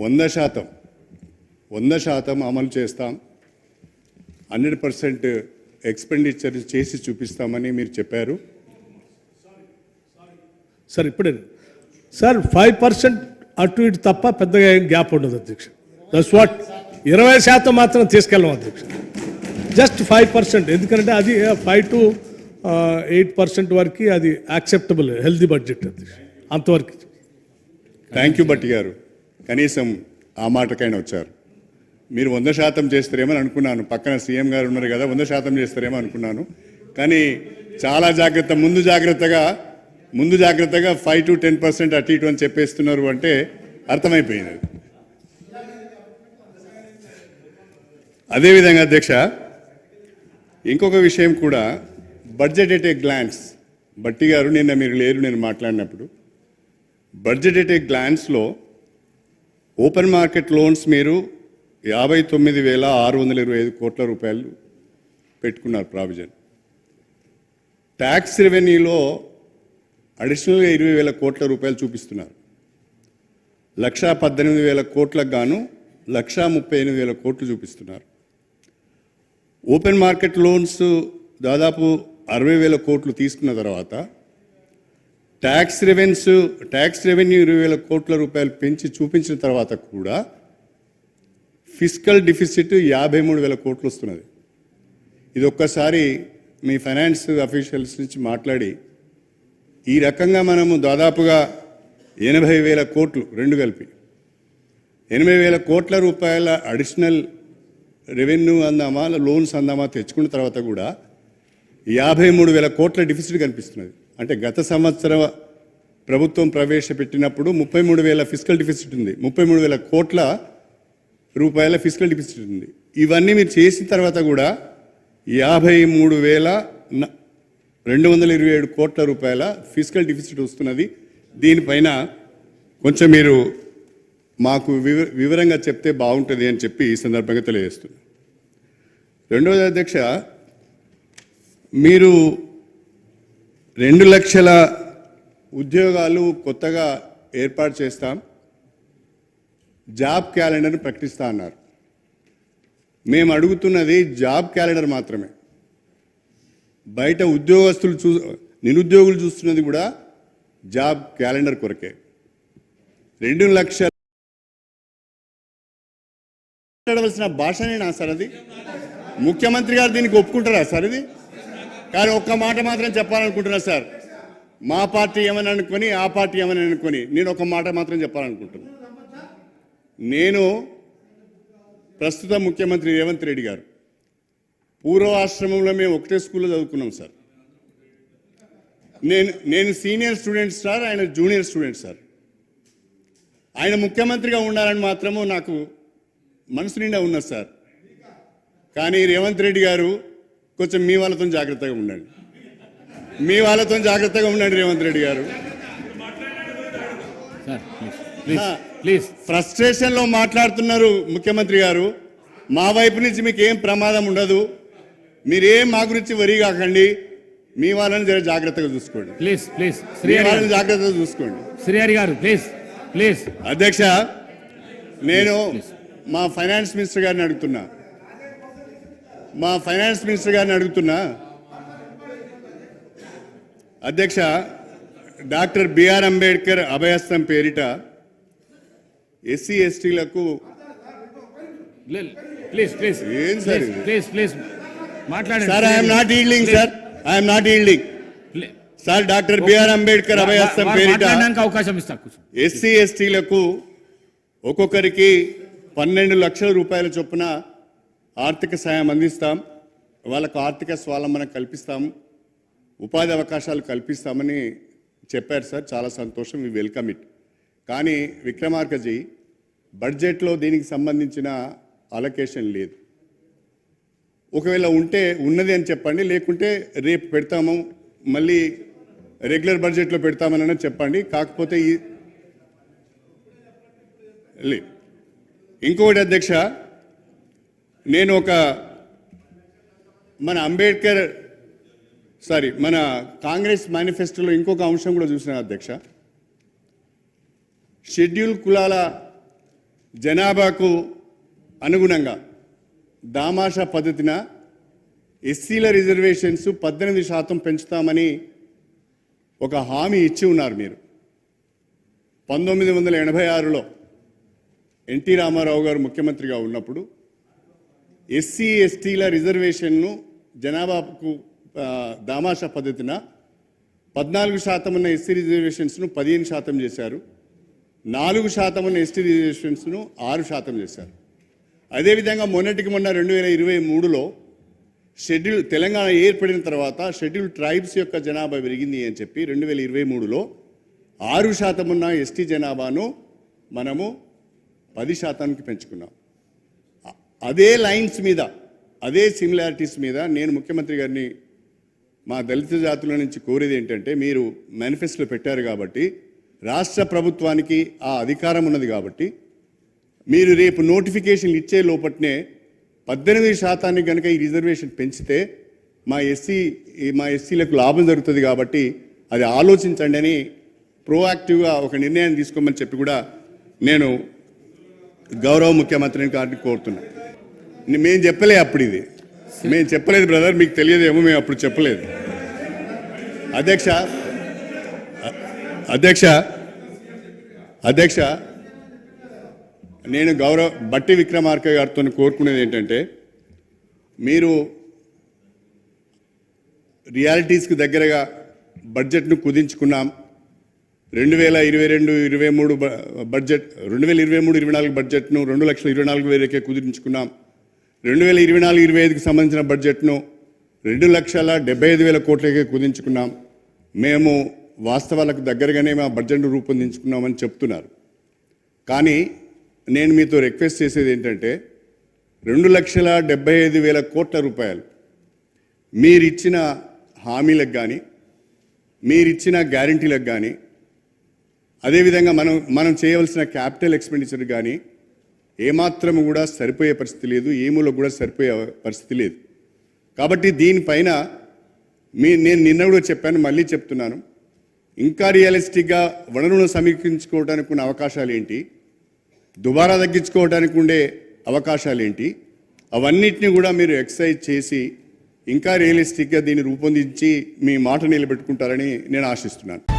వంద శాతం వంద శాతం అమలు చేస్తాం. హండ్రెడ్ పర్సెంట్ ఎక్స్పెండిచర్ చేసి చూపిస్తామని మీరు చెప్పారు. సార్ ఇప్పుడే. సార్ ఫైవ్ పర్సెంట్ అటు ఇటు తప్ప పెద్దగా ఏం గ్యాప్ ఉండదు అధ్యక్ష. దట్స్ వాట్ ఇరవై శాతం మాత్రం తీసుకెళ్ళాం అధ్యక్ష. Just five percent. ఎందుకంటే అది ఫైవ్ టు ఎయిట్ పర్సెంట్ వరకు అది యాక్సెప్టబుల్ హెల్దీ బడ్జెట్ అధ్యక్ష. అంతవరకు. థ్యాంక్ యూ భట్టి గారు. కనీసం ఆ మాటకైనా వచ్చారు. మీరు వంద శాతం చేస్తారేమని అనుకున్నాను. పక్కన సీఎం గారు ఉన్నారు కదా వంద శాతం చేస్తారేమో అనుకున్నాను. కానీ చాలా జాగ్రత్త ముందు జాగ్రత్తగా ముందు జాగ్రత్తగా ఫైవ్ టు టెన్ పర్సెంట్ అటు ఇటు అని చెప్పేస్తున్నారు అంటే అర్థమైపోయింది. అదేవిధంగా అధ్యక్ష ఇంకొక విషయం కూడా బడ్జెట్ ఎట్ ఏ గ్లాన్స్ బట్టి గారు నిన్న మీరు లేరు నేను మాట్లాడినప్పుడు. బడ్జెట్ ఎట్ ఏ గ్లాన్స్లో ఓపెన్ మార్కెట్ లోన్స్ మీరు యాభై తొమ్మిది వేల ఆరు వందల ఇరవై ఐదు కోట్ల రూపాయలు పెట్టుకున్నారు ప్రావిజన్. ట్యాక్స్ రెవెన్యూలో అడిషనల్గా ఇరవై వేల కోట్ల రూపాయలు చూపిస్తున్నారు. లక్షా పద్దెనిమిది వేల కోట్లకు గాను లక్షా ముప్పై ఎనిమిది వేల కోట్లు చూపిస్తున్నారు. ఓపెన్ మార్కెట్ లోన్స్ దాదాపు అరవై వేల కోట్లు తీసుకున్న తర్వాత ట్యాక్స్ రెవెన్స్ ట్యాక్స్ రెవెన్యూ ఇరవై వేల కోట్ల రూపాయలు పెంచి చూపించిన తర్వాత కూడా ఫిజికల్ డిఫిసిట్ యాభై మూడు వేల కోట్లు వస్తున్నది. ఇది ఒక్కసారి మీ ఫైనాన్స్ అఫీషియల్స్ నుంచి మాట్లాడి ఈ రకంగా మనము దాదాపుగా ఎనభై వేల కోట్లు రెండు కలిపి. ఎనభై వేల కోట్ల రూపాయల అడిషనల్ రెవెన్యూ అందామా లోన్స్ అందామా తెచ్చుకున్న తర్వాత కూడా యాభై మూడు వేల కోట్ల డిఫిసిట్ కనిపిస్తున్నది. అంటే గత సంవత్సరం ప్రభుత్వం ప్రవేశపెట్టినప్పుడు ముప్పై మూడు వేల ఫిజికల్ డిఫిసిట్ ఉంది. ముప్పై మూడు వేల కోట్ల రూపాయల ఫిజికల్ డిఫిసిట్ ఉంది. ఇవన్నీ మీరు చేసిన తర్వాత కూడా యాభై మూడు వేల రెండు వందల ఇరవై ఏడు కోట్ల రూపాయల ఫిజికల్ డిఫిసిట్ వస్తున్నది. దీనిపైన కొంచెం మీరు మాకు వివ వివరంగా చెప్తే బాగుంటుంది అని చెప్పి ఈ సందర్భంగా తెలియజేస్తున్నాను రెండవది అధ్యక్ష మీరు రెండు లక్షల ఉద్యోగాలు కొత్తగా ఏర్పాటు చేస్తాం. జాబ్ క్యాలెండర్ని ప్రకటిస్తా అన్నారు. మేము అడుగుతున్నది జాబ్ క్యాలెండర్ మాత్రమే. బయట ఉద్యోగస్తులు చూ నిరుద్యోగులు చూస్తున్నది కూడా జాబ్ క్యాలెండర్ కొరకే. రెండు లక్షల మాట్లాడవలసిన భాషనేనా సార్ అది? ముఖ్యమంత్రి గారు దీనికి ఒప్పుకుంటారా సార్ ఇది? కానీ ఒక్క మాట మాత్రం చెప్పాలనుకుంటున్నా సార్. మా పార్టీ ఏమని అనుకొని ఆ పార్టీ ఏమని అనుకొని నేను ఒక మాట మాత్రం చెప్పాలనుకుంటున్నా. నేను ప్రస్తుత ముఖ్యమంత్రి రేవంత్ రెడ్డి గారు. పూర్వ ఆశ్రమంలో మేము ఒకటే స్కూల్లో చదువుకున్నాం సార్. నేను నేను సీనియర్ స్టూడెంట్ సార్ ఆయన జూనియర్ స్టూడెంట్ సార్. ఆయన ముఖ్యమంత్రిగా ఉండాలని మాత్రము నాకు మనసు నిండా ఉన్నది సార్. కానీ రేవంత్ రెడ్డి గారు కొంచెం మీ వాళ్ళతో జాగ్రత్తగా ఉండండి. మీ వాళ్ళతో జాగ్రత్తగా ఉండండి రేవంత్ రెడ్డి గారు. ప్లీజ్ ప్లీజ్ ఫ్రస్ట్రేషన్లో మాట్లాడుతున్నారు ముఖ్యమంత్రి గారు. మా వైపు నుంచి మీకు ఏం ప్రమాదం ఉండదు. మీరేం మా గురించి వరి కాకండి. మీ వాళ్ళని జర జాగ్రత్తగా చూసుకోండి. ప్లీజ్ ప్లీజ్ శ్రీహరి వాళ్ళని గారు. జాగ్రత్తగా చూసుకోండి. శ్రీహరి గారు ప్లీజ్ ప్లీజ్ అధ్యక్ష నేను మా ఫైనాన్స్ మినిస్టర్ గారిని అడుగుతున్నా. మా ఫైనాన్స్ మినిస్టర్ గారిని అడుగుతున్నా. అధ్యక్ష డాక్టర్ బిఆర్ అంబేద్కర్ అభయస్థం పేరిట ఎస్సీ ఎస్టీలకు ప్లీజ్ ప్లీజ్ ఏం సార్ ఇది? ప్లీజ్ ప్లీజ్ మాట్లాడండి sir I'm not yielding sir I'm not yielding Please. Sir doctor BR Ambedkar అభయస్థం పేరిట అవకాశం ఎస్సీ ఎస్టీలకు ఒక్కొక్కరికి పన్నెండు లక్షల రూపాయల చొప్పున ఆర్థిక సాయం అందిస్తాం వాళ్ళకు ఆర్థిక స్వావలంబన కల్పిస్తాం ఉపాధి అవకాశాలు కల్పిస్తామని చెప్పారు సార్. చాలా సంతోషం. వి వెల్కమ్ ఇట్ కానీ విక్రమార్కజీ బడ్జెట్లో దీనికి సంబంధించిన అలొకేషన్ లేదు. ఒకవేళ ఉంటే ఉన్నది అని చెప్పండి లేకుంటే రేపు పెడతాము మళ్ళీ రెగ్యులర్ బడ్జెట్లో పెడతామని చెప్పండి. కాకపోతే ఈ లే. ఇంకొకటి అధ్యక్ష నేను ఒక మన అంబేద్కర్ సారీ మన కాంగ్రెస్ మేనిఫెస్టోలో ఇంకొక అంశం కూడా చూసిన అధ్యక్ష. షెడ్యూల్ కులాల జనాభాకు అనుగుణంగా దామాషా పద్ధతిన ఎస్సీల రిజర్వేషన్స్ పద్దెనిమిది శాతం పెంచుతామని ఒక హామీ ఇచ్చి ఉన్నారు మీరు. పంతొమ్మిది వందల ఎనభై ఆరులో ఎన్టీ రామారావు గారు ముఖ్యమంత్రిగా ఉన్నప్పుడు ఎస్సీ ఎస్టీల రిజర్వేషన్ను జనాభాకు దామాషా పద్ధతిన పద్నాలుగు శాతం ఉన్న ఎస్సీ రిజర్వేషన్స్ను పదిహేను శాతం చేశారు. నాలుగు శాతం ఉన్న ఎస్టీ రిజర్వేషన్స్ను ఆరు శాతం చేశారు. అదేవిధంగా మొన్నటికి మొన్న రెండు వేల ఇరవై మూడులో షెడ్యూల్ తెలంగాణ ఏర్పడిన తర్వాత షెడ్యూల్ ట్రైబ్స్ యొక్క జనాభా పెరిగింది అని చెప్పి రెండు వేల ఇరవై మూడులో ఆరు శాతం ఉన్న ఎస్టీ జనాభాను మనము పది శాతానికి పెంచుకున్నాం. అదే లైన్స్ మీద అదే సిమిలారిటీస్ మీద నేను ముఖ్యమంత్రి గారిని మా దళిత జాతుల నుంచి కోరేది ఏంటంటే మీరు మేనిఫెస్టోలో పెట్టారు కాబట్టి రాష్ట్ర ప్రభుత్వానికి ఆ అధికారం ఉన్నది కాబట్టి మీరు రేపు నోటిఫికేషన్ ఇచ్చే లోపట్నే పద్దెనిమిది శాతానికి కనుక ఈ రిజర్వేషన్ పెంచితే మా ఎస్సీ మా ఎస్సీలకు లాభం జరుగుతుంది కాబట్టి అది ఆలోచించండి అని ప్రోయాక్టివ్గా ఒక నిర్ణయం తీసుకోమని చెప్పి కూడా నేను గౌరవ ముఖ్యమంత్రిని గారిని కోరుతున్నాను మేము చెప్పలే అప్పుడు ఇది. మేము చెప్పలేదు బ్రదర్ మీకు తెలియదేమో మేము అప్పుడు చెప్పలేదు. అధ్యక్ష అధ్యక్ష అధ్యక్ష నేను గౌరవ బట్టి విక్రమార్క గారితో కోరుకునేది ఏంటంటే మీరు రియాలిటీస్కి దగ్గరగా బడ్జెట్ను కుదించుకున్నాం. రెండు వేల ఇరవై రెండు ఇరవై మూడు బడ్జెట్ రెండు వేల ఇరవై మూడు ఇరవై నాలుగు బడ్జెట్ను రెండు లక్షల ఇరవై నాలుగు వేలకే కుదించుకున్నాం. రెండు వేల ఇరవై నాలుగు ఇరవై ఐదుకి సంబంధించిన బడ్జెట్ను రెండు లక్షల డెబ్బై ఐదు వేల కోట్లకే కుదించుకున్నాం. మేము వాస్తవాలకు దగ్గరగానే మా బడ్జెట్ను రూపొందించుకున్నామని చెప్తున్నారు. కానీ నేను మీతో రిక్వెస్ట్ చేసేది ఏంటంటే రెండు లక్షల డెబ్బై ఐదు వేల కోట్ల రూపాయలు మీరిచ్చిన హామీలకు కానీ మీరిచ్చిన గ్యారంటీలకు కానీ అదేవిధంగా మనం మనం చేయవలసిన క్యాపిటల్ ఎక్స్పెండిచర్ కానీ ఏమాత్రం కూడా సరిపోయే పరిస్థితి లేదు ఏములో కూడా సరిపోయే పరిస్థితి లేదు. కాబట్టి దీనిపైన మీ నేను నిన్న కూడా చెప్పాను మళ్ళీ చెప్తున్నాను. ఇంకా రియలిస్టిక్గా వనరులను సమీక్షించుకోవడానికి ఉన్న అవకాశాలు ఏంటి? దుబారా తగ్గించుకోవడానికి ఉండే అవకాశాలు ఏంటి? అవన్నిటిని కూడా మీరు ఎక్సైజ్ చేసి ఇంకా రియలిస్టిక్గా దీన్ని రూపొందించి మీ మాట నిలబెట్టుకుంటారని నేను ఆశిస్తున్నాను.